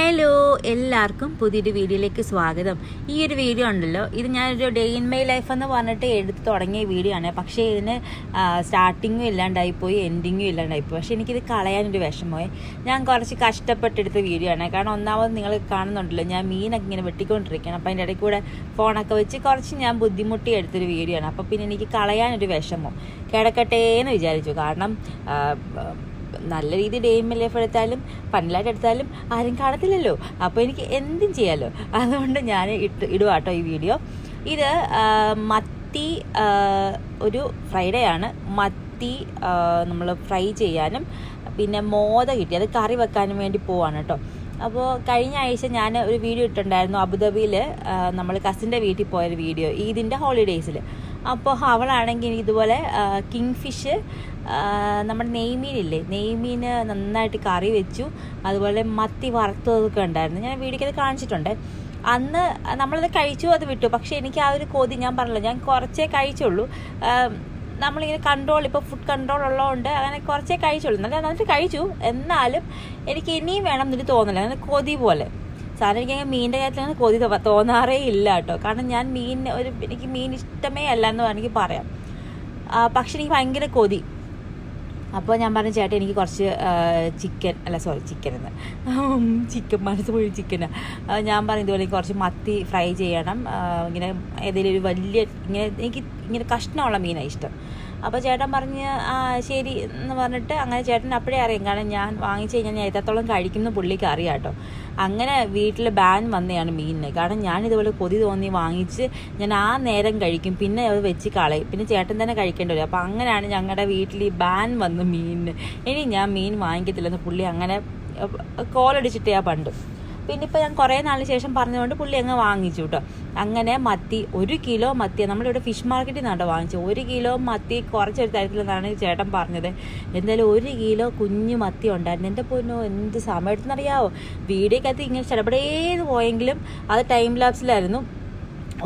Hello എല്ലാവർക്കും പുതിയൊരു വീഡിയോയിലേക്ക് സ്വാഗതം. ഈ ഒരു വീഡിയോ ഉണ്ടല്ലോ. ഇത് ഞാനൊരു ഡേ ഇൻ മൈ ലൈഫ് എന്ന് പറഞ്ഞിട്ട് എടുത്ത് തുടങ്ങിയ വീഡിയോ ആണ്. പക്ഷേ ഇതിന് സ്റ്റാർട്ടിങ്ങും ഇല്ലാണ്ടായിപ്പോയി എൻഡിങ്ങും ഇല്ലാണ്ടായിപ്പോയി പക്ഷേ എനിക്കിത് കളയാനൊരു വിഷമമായി. ഞാൻ കുറച്ച് കഷ്ടപ്പെട്ടെടുത്ത വീഡിയോ ആണ്. കാരണം ഒന്നാമത് നിങ്ങൾ കാണുന്നുണ്ടല്ലോ ഞാൻ മീനൊക്കെ ഇങ്ങനെ വെട്ടിക്കൊണ്ടിരിക്കുകയാണ്. അപ്പോൾ അതിന്റെ ഇടയ്ക്ക് കൂടെ ഫോണൊക്കെ വെച്ച് കുറച്ച് ഞാൻ ബുദ്ധിമുട്ടി എടുത്തൊരു വീഡിയോ ആണ്. അപ്പോൾ പിന്നെ എനിക്ക് കളയാനൊരു വിഷമം. കിടക്കട്ടെ എന്ന് വിചാരിച്ചു. കാരണം നല്ല രീതിയിൽ ഡേ എം എൽ എഫ് എടുത്താലും പണ്ടലായിട്ട് എടുത്താലും ആരും കാണത്തില്ലല്ലോ. അപ്പോൾ എനിക്ക് എന്തും ചെയ്യാമല്ലോ അതുകൊണ്ട് ഞാൻ ഇട്ട് ഇടുവാട്ടോ ഈ വീഡിയോ. ഇത് മത്തി ഒരു ഫ്രൈഡേ ആണ്. മത്തി നമ്മൾ ഫ്രൈ ചെയ്യാനും പിന്നെ മോദ കിട്ടി. അത് കറി വെക്കാനും വേണ്ടി പോവാണ് കേട്ടോ അപ്പോൾ കഴിഞ്ഞ ആഴ്ച ഞാൻ ഒരു വീഡിയോ ഇട്ടിട്ടുണ്ടായിരുന്നു അബുദാബിയിൽ നമ്മൾ കസിന്റെ വീട്ടിൽ പോയൊരു വീഡിയോ ഈദിന്റെ ഹോളിഡേയ്സിൽ അപ്പോൾ അവളാണെങ്കിൽ ഇതുപോലെ കിങ് ഫിഷ് നമ്മുടെ നെയ്മീനില്ലേ നെയ്മീന് നന്നായിട്ട് കറി വെച്ചു. അതുപോലെ മത്തി വറുത്തതൊക്കെ ഉണ്ടായിരുന്നു. ഞാൻ വീടിക്കത് കാണിച്ചിട്ടുണ്ട്. അന്ന് നമ്മളത് കഴിച്ചു അത് വിട്ടു. പക്ഷേ എനിക്ക് ആ ഒരു കൊതി ഞാൻ പറഞ്ഞല്ലോ ഞാൻ കുറച്ചേ കഴിച്ചുള്ളൂ. നമ്മളിങ്ങനെ കൺട്രോൾ ഇപ്പോൾ ഫുഡ് കൺട്രോൾ ഉള്ളതുകൊണ്ട് അങ്ങനെ കുറച്ചേ കഴിച്ചുള്ളൂ. നല്ല നന്നായിട്ട് കഴിച്ചു. എന്നാലും എനിക്ക് ഇനിയും വേണം എന്നൊരു തോന്നില്ല കൊതി പോലെ. സാധാരണ എനിക്ക് മീനിന്റെ കാര്യത്തിൽ അങ്ങനെ കൊതി തോന്നാറേ ഇല്ല കേട്ടോ. കാരണം ഞാൻ മീൻ ഒരു എനിക്ക് മീൻ ഇഷ്ടമേ അല്ല എന്ന് വേണമെങ്കിൽ പറയാം. പക്ഷെ എനിക്ക് ഭയങ്കര കൊതി. അപ്പോൾ ഞാൻ പറഞ്ഞു ചേട്ടാ എനിക്ക് കുറച്ച് ചിക്കൻ അല്ല സോറി ചിക്കൻ എന്ന്. ചിക്കൻ മനസ്സ് പോയി ചിക്കൻ ഞാൻ പറഞ്ഞു ഇതുപോലെ കുറച്ച് മത്തി ഫ്രൈ ചെയ്യണം. ഇങ്ങനെ ഏതെങ്കിലും ഒരു വലിയ ഇങ്ങനെ എനിക്ക് ഇങ്ങനെ കഷ്ണമുള്ള മീനാണ് ഇഷ്ടം. അപ്പോൾ ചേട്ടൻ പറഞ്ഞ് ആ ശരി എന്ന് പറഞ്ഞിട്ട് അങ്ങനെ ചേട്ടൻ അപ്പോഴേ അറിയാം. കാരണം ഞാൻ വാങ്ങിച്ചു കഴിഞ്ഞാൽ ഞാൻ എത്രത്തോളം കഴിക്കുന്ന പുള്ളിക്ക് അറിയാം കേട്ടോ. അങ്ങനെ വീട്ടിൽ ബാൻ വന്നതാണ് മീനിന്. കാരണം ഞാൻ ഇതുപോലെ കൊതി തോന്നി വാങ്ങിച്ച് ഞാൻ ആ നേരം കഴിക്കും. പിന്നെ അത് വെച്ച് കളയും. പിന്നെ ചേട്ടൻ തന്നെ കഴിക്കേണ്ടി വരും. അപ്പോൾ അങ്ങനെയാണ് ഞങ്ങളുടെ വീട്ടിൽ ഈ ബാൻ വന്നു മീനിന്. ഇനി ഞാൻ മീൻ വാങ്ങിക്കത്തില്ലെന്ന് പുള്ളി അങ്ങനെ കോലടിച്ചിട്ടേ ആ പണ്ട്. പിന്നെ ഇപ്പോൾ ഞാൻ കുറേ നാളിന് ശേഷം പറഞ്ഞതുകൊണ്ട് പുള്ളി അങ്ങ് വാങ്ങിച്ചു കേട്ടോ അങ്ങനെ മത്തി ഒരു കിലോ മത്തി നമ്മളിവിടെ ഫിഷ് മാർക്കറ്റിൽ നിന്നാണ് വാങ്ങിച്ചത് ഒരു കിലോ മത്തി കുറച്ചൊരു തരത്തിലെന്നാണ് ചേട്ടൻ പറഞ്ഞത്. എന്തായാലും ഒരു കിലോ കുഞ്ഞു മത്തി ഉണ്ടായിരുന്നു. എന്റെ പൊന്നോ എന്ത് സമയം എടുത്തെന്നറിയാവോ? വീഡിയോക്കകത്ത് ഇങ്ങനെ ചിലപ്പോഴേത് പോയെങ്കിലും അത് ടൈം ലാപ്സിലായിരുന്നു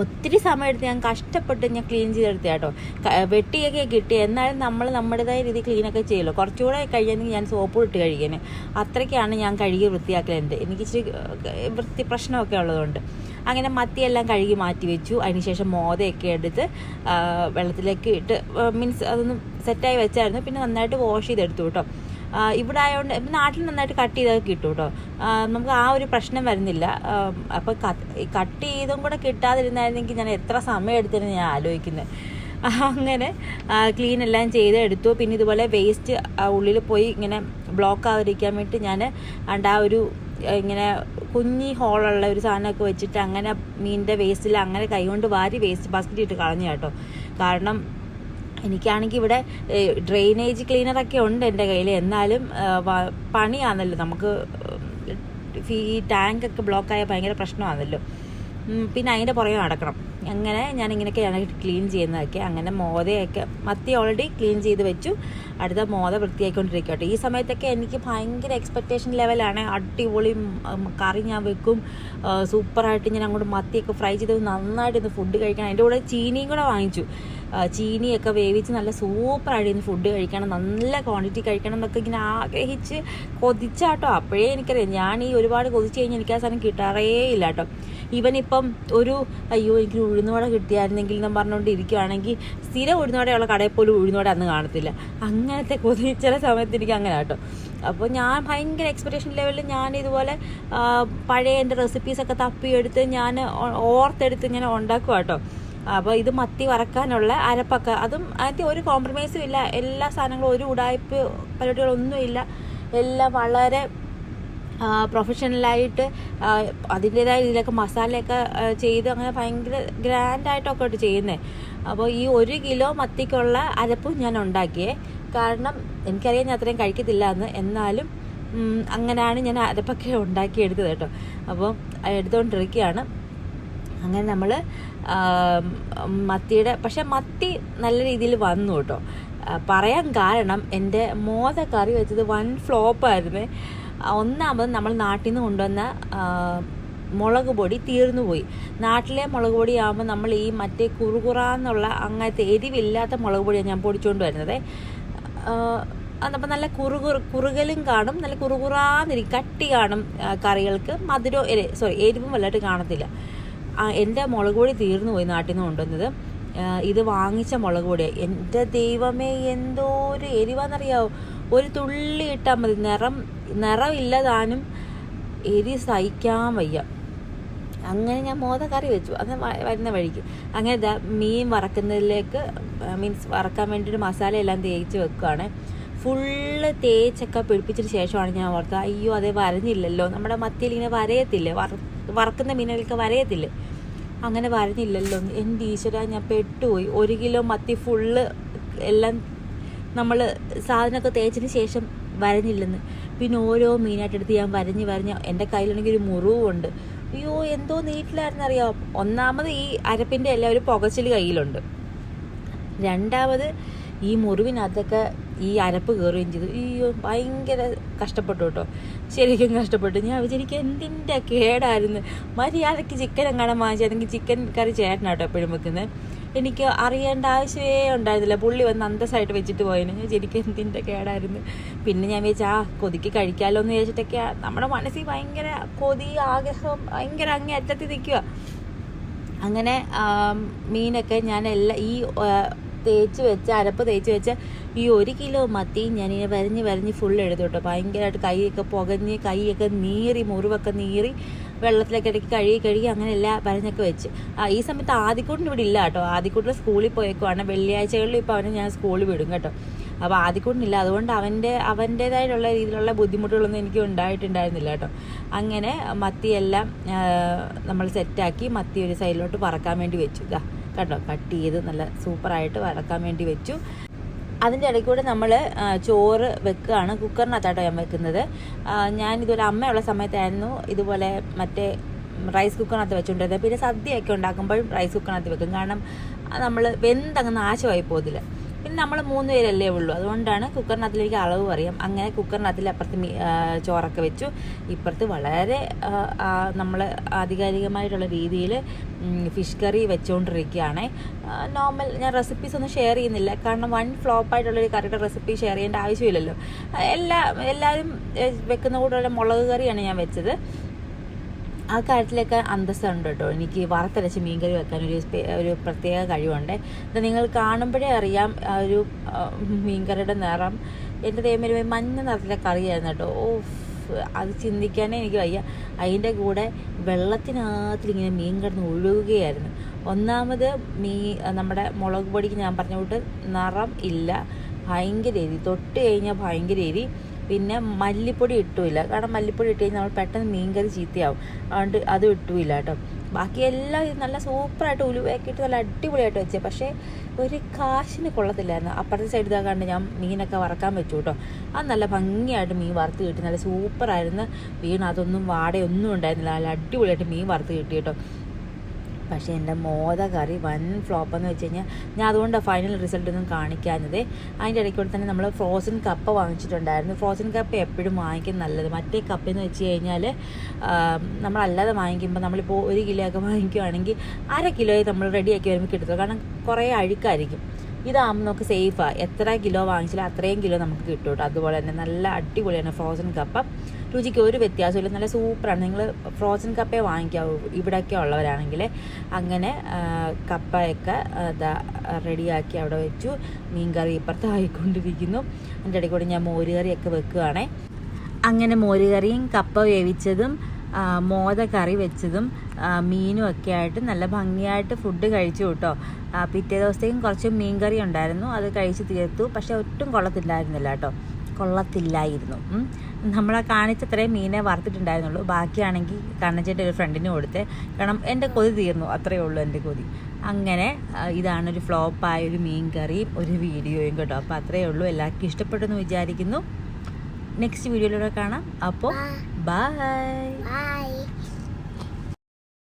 ഒത്തിരി സമയമെടുത്ത് ഞാൻ കഷ്ടപ്പെട്ട് ഞാൻ ക്ലീൻ ചെയ്തെടുത്ത കേട്ടോ വെട്ടിയൊക്കെ കിട്ടി. എന്നാലും നമ്മൾ നമ്മുടേതായ രീതി ക്ലീനൊക്കെ ചെയ്യുമല്ലോ. കുറച്ചുകൂടെ കഴിയുന്നെങ്കിൽ ഞാൻ സോപ്പ് ഇട്ട് കഴിക്കാൻ അത്രയ്ക്കാണ് ഞാൻ കഴുകി വൃത്തിയാക്കലുണ്ട് എനിക്ക് ഇച്ചിരി വൃത്തി പ്രശ്നമൊക്കെ ഉള്ളതുകൊണ്ട്. അങ്ങനെ മത്തിയെല്ലാം കഴുകി മാറ്റി വെച്ചു. അതിനുശേഷം മോതയൊക്കെ എടുത്ത് വെള്ളത്തിലേക്ക് ഇട്ട് മീൻസ് അതൊന്ന് സെറ്റായി വെച്ചായിരുന്നു. പിന്നെ നന്നായിട്ട് വാഷ് ചെയ്തെടുത്തു കേട്ടോ. ഇവിടെ ആയതുകൊണ്ട് ഇപ്പം നാട്ടിൽ നന്നായിട്ട് കട്ട് ചെയ്താൽ കിട്ടും കേട്ടോ നമുക്ക് ആ ഒരു പ്രശ്നം വരുന്നില്ല. അപ്പോൾ കട്ട് ചെയ്തും കൂടെ കിട്ടാതിരുന്നായിരുന്നെങ്കിൽ ഞാൻ എത്ര സമയം എടുത്തിരുന്നു ഞാൻ ആലോചിക്കുന്നത് അങ്ങനെ ക്ലീൻ എല്ലാം ചെയ്ത് എടുത്തു. പിന്നെ ഇതുപോലെ വേസ്റ്റ് ഉള്ളിൽ പോയി ഇങ്ങനെ ബ്ലോക്ക് ആവാതിരിക്കാൻ വേണ്ടി ഞാൻ അണ്ട് ആ ഒരു ഇങ്ങനെ കുഞ്ഞി ഹോളുള്ള ഒരു സാധനമൊക്കെ വെച്ചിട്ട് അങ്ങനെ മീനിന്റെ വേസ്റ്റിൽ അങ്ങനെ കൈകൊണ്ട് വാരി വേസ്റ്റ് ബാസ്ക്കറ്റ് ഇട്ട് കളഞ്ഞു കേട്ടോ. കാരണം എനിക്കാണെങ്കിൽ ഇവിടെ ഡ്രെയിനേജ് ക്ലീനറൊക്കെ ഉണ്ട് എന്റെ കയ്യിൽ. എന്നാലും പണിയാണല്ലോ. നമുക്ക് ഈ ടാങ്കൊക്കെ ബ്ലോക്കായ ഭയങ്കര പ്രശ്നമാണല്ലോ. പിന്നെ അതിന്റെ പുറകെ നടക്കണം. അങ്ങനെ ഞാൻ ഇങ്ങനെയൊക്കെയാണ് ക്ലീൻ ചെയ്യുന്നതൊക്കെ അങ്ങനെ മോതയൊക്കെ മത്തി ഓൾറെഡി ക്ലീൻ ചെയ്ത് വെച്ചു. അടുത്ത മോത വൃത്തിയായിക്കൊണ്ടിരിക്കട്ടെ ഈ സമയത്തൊക്കെ എനിക്ക് ഭയങ്കര എക്സ്പെക്റ്റേഷൻ ലെവലാണ് അടിപൊളി കറി ഞാൻ വെക്കും. സൂപ്പറായിട്ട് ഞാൻ അങ്ങോട്ട് മത്തിയൊക്കെ ഫ്രൈ ചെയ്ത് നന്നായിട്ട് ഇന്ന് ഫുഡ് കഴിക്കണം. അതിന്റെ കൂടെ ചീനിയും കൂടെ വാങ്ങിച്ചു. ചീനിയൊക്കെ വേവിച്ച് നല്ല സൂപ്പറായിട്ട് ഇന്ന് ഫുഡ് കഴിക്കണം. നല്ല ക്വാണ്ടിറ്റി കഴിക്കണം എന്നൊക്കെ ഇങ്ങനെ ആഗ്രഹിച്ച് കൊതിച്ചാട്ടോ. അപ്പോഴേ എനിക്കറിയാം. ഞാൻ ഈ ഒരുപാട് കൊതിച്ച് കഴിഞ്ഞാൽ എനിക്ക് ആ സാധനം കിട്ടാറേ ഇല്ല കേട്ടോ ഇവനിപ്പം ഒരു അയ്യോ എനിക്ക് ഉഴുന്നുവട കിട്ടിയായിരുന്നെങ്കിൽ എന്ന് പറഞ്ഞുകൊണ്ട് ഇരിക്കുകയാണെങ്കിൽ സ്ഥിരം ഉഴുന്നുവടയുള്ള കടയിൽ പോലും ഉഴുന്നുവട അന്ന് കാണത്തില്ല. അങ്ങനത്തെ കൊതി ചില സമയത്ത് എനിക്ക് അങ്ങനെ കേട്ടോ. അപ്പോൾ ഞാൻ ഭയങ്കര എക്സ്പെക്ടേഷൻ ലെവലിൽ ഞാൻ ഇതുപോലെ പഴയ എന്റെ റെസിപ്പീസൊക്കെ തപ്പിയെടുത്ത് ഞാൻ ഓർത്തെടുത്ത് ഇങ്ങനെ ഉണ്ടാക്കുക കേട്ടോ. അപ്പോൾ ഇത് മത്തി വറക്കാനുള്ള അരപ്പൊക്കെ അതും അതിന്റെ ഒരു കോംപ്രമൈസും ഇല്ല. എല്ലാ സാധനങ്ങളും ഒരു ഉടായ്പ പരിപാടികളൊന്നും ഇല്ല എല്ലാം വളരെ പ്രൊഫഷണലായിട്ട് അതിന്റെതായ രീതിയിലൊക്കെ മസാലയൊക്കെ ചെയ്ത് അങ്ങനെ ഭയങ്കര ഗ്രാൻഡായിട്ടൊക്കെ ആയിട്ട് ചെയ്യുന്നത് അപ്പോൾ ഈ ഒരു കിലോ മത്തിക്കുള്ള അരപ്പും ഞാൻ ഉണ്ടാക്കിയേ. കാരണം എനിക്കറിയാം ഞാൻ അത്രയും കഴിക്കത്തില്ല എന്ന്. എന്നാലും അങ്ങനെയാണ് ഞാൻ അരപ്പൊക്കെ ഉണ്ടാക്കിയെടുത്തത് കേട്ടോ. അപ്പോൾ എടുത്തുകൊണ്ടിരിക്കുകയാണ് അങ്ങനെ നമ്മൾ മത്തിയുടെ പക്ഷെ മത്തി നല്ല രീതിയിൽ വന്നു കേട്ടോ. പറയാൻ കാരണം എന്റെ മോദ കറി വെച്ചത് വൻ ഫ്ലോപ്പായിരുന്നു ഒന്നാമത് നമ്മൾ നാട്ടിൽ നിന്ന് കൊണ്ടുവന്ന മുളക് പൊടി തീർന്നു പോയി. നാട്ടിലെ മുളക് പൊടി ആകുമ്പോൾ നമ്മൾ ഈ മറ്റേ കുറുകുറാന്നുള്ള അങ്ങനത്തെ എരിവില്ലാത്ത മുളക് പൊടിയാണ് ഞാൻ പൊടിച്ചുകൊണ്ട് വരുന്നത്. അതപ്പോൾ നല്ല കുറുകു കുറുകലും കാണും. നല്ല കുറുകുറാന്നിരിക്കും കട്ടി കാണും കറികൾക്ക്. മധുരം സോറി എരിവും വല്ലതായിട്ട് കാണത്തില്ല. എന്റെ മുളക് പൊടി തീർന്നു പോയി നാട്ടിൽ നിന്ന് കൊണ്ടുവന്നത് ഇത് വാങ്ങിച്ച മുളക് പൊടി എന്റെ ദൈവമേ എന്തോ ഒരു എരിവാന്നറിയാവോ? ഒരു തുള്ളി ഇട്ടാൽ മതി. നിറം നിറമില്ല താനും എരി സഹിക്കാൻ വയ്യ. അങ്ങനെ ഞാൻ മോത കറി വെച്ചു അത് വരുന്ന വഴിക്ക്. അങ്ങനെ ദാ മീൻ വറക്കുന്നതിലേക്ക് മീൻസ് വറക്കാൻ വേണ്ടിയിട്ട് മസാല എല്ലാം തേച്ച് വെക്കുകയാണ് ഫുള്ള് തേച്ചൊക്കെ പിടിപ്പിച്ചതിന് ശേഷമാണ് ഞാൻ ഓർത്തത് അയ്യോ അതേ വരഞ്ഞില്ലല്ലോ. നമ്മുടെ മത്തിയിൽ ഇങ്ങനെ വരയത്തില്ലേ? വറ വറക്കുന്ന മീനുകൾക്ക് വരയത്തില്ലേ? അങ്ങനെ വരഞ്ഞില്ലല്ലോ. എന്റെ ഈശ്വര ഞാൻ പെട്ടുപോയി. ഒരു കിലോ മത്തി ഫുള്ള് എല്ലാം നമ്മൾ സാധനമൊക്കെ തേച്ചതിന് ശേഷം വരഞ്ഞില്ലെന്ന്. പിന്നെ ഓരോ മീനായിട്ട് എടുത്ത് ഞാൻ വരഞ്ഞ് വരഞ്ഞ് എന്റെ കയ്യിലാണെങ്കിൽ ഒരു മുറിവുണ്ട്. അയ്യോ എന്തോ നീറ്റിലായിരുന്നു ഒന്നാമത് ഈ അരപ്പിന്റെ എല്ലാം ഒരു പുകച്ചിൽ കയ്യിലുണ്ട്. രണ്ടാമത് ഈ മുറിവിനകത്തൊക്കെ ഈ അരപ്പ് കയറുകയും ചെയ്തു. അയ്യോ ഭയങ്കര കഷ്ടപ്പെട്ടു കേട്ടോ. ശരിക്കും കഷ്ടപ്പെട്ടു. ഞാൻ വിചാരിക്കും എന്തിന്റെ കേടായിരുന്നു. മര്യാദയ്ക്ക് ചിക്കൻ എങ്ങാനും അല്ലെങ്കിൽ ചിക്കൻ കറി ചേട്ടനാട്ടോ എപ്പോഴും വെക്കുന്നത്. എനിക്ക് അറിയേണ്ട ആവശ്യമേ ഉണ്ടായിരുന്നില്ല. പുള്ളി വന്ന് അന്തസ്സായിട്ട് വെച്ചിട്ട് പോയതിന് ശരിക്കും എന്തിന്റെ കേടായിരുന്നു. പിന്നെ ഞാൻ വിചാരിച്ചു ആ കൊതിക്ക് കഴിക്കാമല്ലോ എന്ന് വിചാരിച്ചിട്ടൊക്കെ നമ്മുടെ മനസ്സിൽ ഭയങ്കര കൊതി ആഗ്രഹം ഭയങ്കര അങ്ങേ അറ്റത്തി നിൽക്കുക അങ്ങനെ മീനൊക്കെ ഞാൻ എല്ലാ ഈ തേച്ച് വെച്ച അരപ്പ് തേച്ച് വെച്ച ഈ ഒരു കിലോ മത്തി ഞാനിങ്ങനെ വരഞ്ഞ് വരഞ്ഞ് ഫുൾ എടുത്തു ഭയങ്കരമായിട്ട് കൈയൊക്കെ പുകഞ്ഞ് കൈയൊക്കെ നീറി മുറിവൊക്കെ നീറി വെള്ളത്തിലൊക്കെ ഇടയ്ക്ക് കഴുകി കഴുകി അങ്ങനെ പറഞ്ഞൊക്കെ വെച്ച്. ആ ഈ സമയത്ത് ആദ്യക്കൂട്ടിന് ഇവിടെ ഇല്ല കേട്ടോ. ആദ്യക്കൂട്ടിൽ സ്കൂളിൽ പോയേക്കുവാണ്. വെള്ളിയാഴ്ചകളിൽ ഇപ്പോൾ അവനെ ഞാൻ സ്കൂളിൽ വിടും കേട്ടോ. അപ്പോൾ ആദ്യക്കൂട്ടിനില്ല അതുകൊണ്ട് അവന്റെ അവന്റേതായിട്ടുള്ള രീതിയിലുള്ള ബുദ്ധിമുട്ടുകളൊന്നും എനിക്ക് ഉണ്ടായിട്ടുണ്ടായിരുന്നില്ല കേട്ടോ. അങ്ങനെ മത്തിയെല്ലാം നമ്മൾ സെറ്റാക്കി മത്തി ഒരു സൈഡിലോട്ട് പറക്കാൻ വേണ്ടി വെച്ചു. കേട്ടോ കട്ട് ചെയ്ത് നല്ല സൂപ്പറായിട്ട് വറക്കാൻ വേണ്ടി വെച്ചു. അതിന്റെ ഇടയ്ക്ക് കൂടെ നമ്മൾ ചോറ് വെക്കുകയാണ് കുക്കറിനകത്താട്ടോ ഞാൻ വെക്കുന്നത്. ഞാൻ ഇതുപോലെ അമ്മയുള്ള സമയത്തായിരുന്നു ഇതുപോലെ മറ്റേ റൈസ് കുക്കറിനകത്ത് വെച്ചുകൊണ്ടിരുന്നത് പിന്നെ സദ്യയൊക്കെ ഉണ്ടാക്കുമ്പോഴും റൈസ് കുക്കറിനകത്ത് വെക്കും. കാരണം നമ്മൾ വെന്തങ്ങ് നാശമായി പോകുന്നില്ല പിന്നെ നമ്മൾ മൂന്ന് പേരല്ലേ ഉള്ളൂ. അതുകൊണ്ടാണ് കുക്കറിനകത്തിലേക്ക് അളവ് പറയാം. അങ്ങനെ കുക്കറിനകത്തിൽ അപ്പുറത്ത് ചോറൊക്കെ വെച്ചു. ഇപ്പുറത്ത് വളരെ നമ്മൾ ആധികാരികമായിട്ടുള്ള രീതിയിൽ ഫിഷ് കറി വെച്ചുകൊണ്ടിരിക്കുകയാണ് നോർമൽ ഞാൻ റെസിപ്പീസ് ഒന്നും ഷെയർ ചെയ്യുന്നില്ല. കാരണം വൺ ഫ്ലോപ്പായിട്ടുള്ളൊരു കറിയുടെ റെസിപ്പി ഷെയർ ചെയ്യേണ്ട ആവശ്യമില്ലല്ലോ. എല്ലാ എല്ലാവരും വെക്കുന്ന കൂടെയുള്ള മുളക് കറിയാണ് ഞാൻ വെച്ചത്. ആ കാര്യത്തിലൊക്കെ അന്തസ്സുണ്ട് കേട്ടോ എനിക്ക് വറുത്തരച്ച് മീൻകറി വെക്കാൻ ഒരു ഒരു പ്രത്യേക കഴിവുണ്ട്. ഇത് നിങ്ങൾ കാണുമ്പോഴേ അറിയാം ഒരു മീൻ മീൻകറിയുടെ നിറം. എന്റെ ഒരു മഞ്ഞ നിറത്തിലെ കറിയായിരുന്നു കേട്ടോ. ഓ അത് ചിന്തിക്കാനേ എനിക്ക് വയ്യ. അതിന്റെ കൂടെ വെള്ളത്തിനകത്തിൽ ഇങ്ങനെ മീൻ കിടന്ന് ഒഴുകുകയായിരുന്നു. ഒന്നാമത് മീ നമ്മുടെ മുളക് പൊടിക്ക് ഞാൻ പറഞ്ഞ കൂട്ട് നിറം ഇല്ല. ഭയങ്കര എരി തൊട്ട് കഴിഞ്ഞാൽ ഭയങ്കര എരി പിന്നെ മല്ലിപ്പൊടി ഇട്ടുമില്ല കാരണം മല്ലിപ്പൊടി ഇട്ട് കഴിഞ്ഞാൽ നമ്മൾ പെട്ടെന്ന് മീൻകറി ചീത്തയാവും. അതുകൊണ്ട് അത് ഇട്ടുമില്ല കേട്ടോ. ബാക്കി എല്ലാം നല്ല സൂപ്പറായിട്ട് ഉലുവയാക്കിയിട്ട് നല്ല അടിപൊളിയായിട്ട് വെച്ചേ. പക്ഷേ ഒരു കാശിന് കൊള്ളത്തില്ലായിരുന്നു. അപ്പുറത്തെ സൈഡ് ഇതാ കണ്ട് ഞാൻ മീനൊക്കെ വറക്കാൻ വെച്ചു കേട്ടോ. അത് നല്ല ഭംഗിയായിട്ട് മീൻ വറുത്ത് കിട്ടി. നല്ല സൂപ്പറായിരുന്നു. വീണ് അതൊന്നും വാടയൊന്നും ഉണ്ടായിരുന്നില്ല. നല്ല അടിപൊളിയായിട്ട് മീൻ വറുത്ത് കിട്ടി കേട്ടോ. പക്ഷേ എന്റെ മോദ കറി വൻ ഫ്ലോപ്പെന്ന് വെച്ച് കഴിഞ്ഞാൽ ഞാൻ അതുകൊണ്ട് ഫൈനൽ റിസൾട്ട് ഒന്നും കാണിക്കാഞ്ഞത്. അതിന്റെ ഇടയ്ക്കൂടെ തന്നെ നമ്മൾ ഫ്രോസൺ കപ്പ വാങ്ങിച്ചിട്ടുണ്ടായിരുന്നു. ഫ്രോസൺ കപ്പ് എപ്പോഴും വാങ്ങിക്കുന്നത് നല്ലത്. മറ്റേ കപ്പ എന്ന് വെച്ച് കഴിഞ്ഞാൽ നമ്മളല്ലാതെ വാങ്ങിക്കുമ്പോൾ നമ്മളിപ്പോൾ ഒരു കിലോ ഒക്കെ വാങ്ങിക്കുകയാണെങ്കിൽ അര കിലോയെ നമ്മൾ റെഡിയാക്കി വരുമ്പോൾ കിട്ടത്തുള്ളൂ. കാരണം കുറേ അഴുക്കായിരിക്കും. ഇതാകുമ്പോൾ നമുക്ക് സേഫാണ് എത്ര കിലോ വാങ്ങിച്ചാലും അത്രയും കിലോ നമുക്ക് കിട്ടും കേട്ടോ. അതുപോലെ തന്നെ നല്ല അടിപൊളിയാണ് ഫ്രോസൺ കപ്പ രുചിക്ക് ഒരു വ്യത്യാസമില്ല നല്ല സൂപ്പറാണ്. നിങ്ങൾ ഫ്രോസൺ കപ്പേ വാങ്ങിക്കാവൂ. ഇവിടെയൊക്കെ ഉള്ളവരാണെങ്കിൽ അങ്ങനെ കപ്പയൊക്കെ ഇതാ റെഡിയാക്കി അവിടെ വെച്ചു. മീൻ കറി ഇപ്പുറത്ത് ആയിക്കൊണ്ടിരിക്കുന്നു. അതിന്റെ ഇടയ്ക്ക് കൂടി ഞാൻ മോരുകറിയൊക്കെ വെക്കുകയാണേ അങ്ങനെ മോരുകറിയും കപ്പ വേവിച്ചതും മോദ കറി വെച്ചതും മീനും ഒക്കെ ആയിട്ട് നല്ല ഭംഗിയായിട്ട് ഫുഡ് കഴിച്ചു കേട്ടോ. പിറ്റേ ദിവസത്തേക്കും കുറച്ച് മീൻ കറി ഉണ്ടായിരുന്നു. അത് കഴിച്ച് തീർത്തു. പക്ഷെ ഒട്ടും കൊള്ളത്തില്ലായിരുന്നില്ല കേട്ടോ. കൊള്ളത്തില്ലായിരുന്നു. നമ്മളെ കാണിച്ചത്രയും മീനെ വറുത്തിട്ടുണ്ടായിരുന്നുള്ളൂ. ബാക്കിയാണെങ്കിൽ കണ്ണച്ചേട്ട ഒരു ഫ്രണ്ടിന് കൊടുത്ത്. കാരണം എന്റെ കൊതി തീർന്നു. അത്രയേ ഉള്ളൂ എന്റെ കൊതി. അങ്ങനെ ഇതാണ് ഒരു ഫ്ലോപ്പായ ഒരു മീൻ കറിയും ഒരു വീഡിയോയും കേട്ടോ. അപ്പോൾ അത്രയേ ഉള്ളൂ. എല്ലാവർക്കും ഇഷ്ടപ്പെട്ടെന്ന് വിചാരിക്കുന്നു. നെക്സ്റ്റ് വീഡിയോയിലൂടെ കാണാം. അപ്പോൾ ബൈ.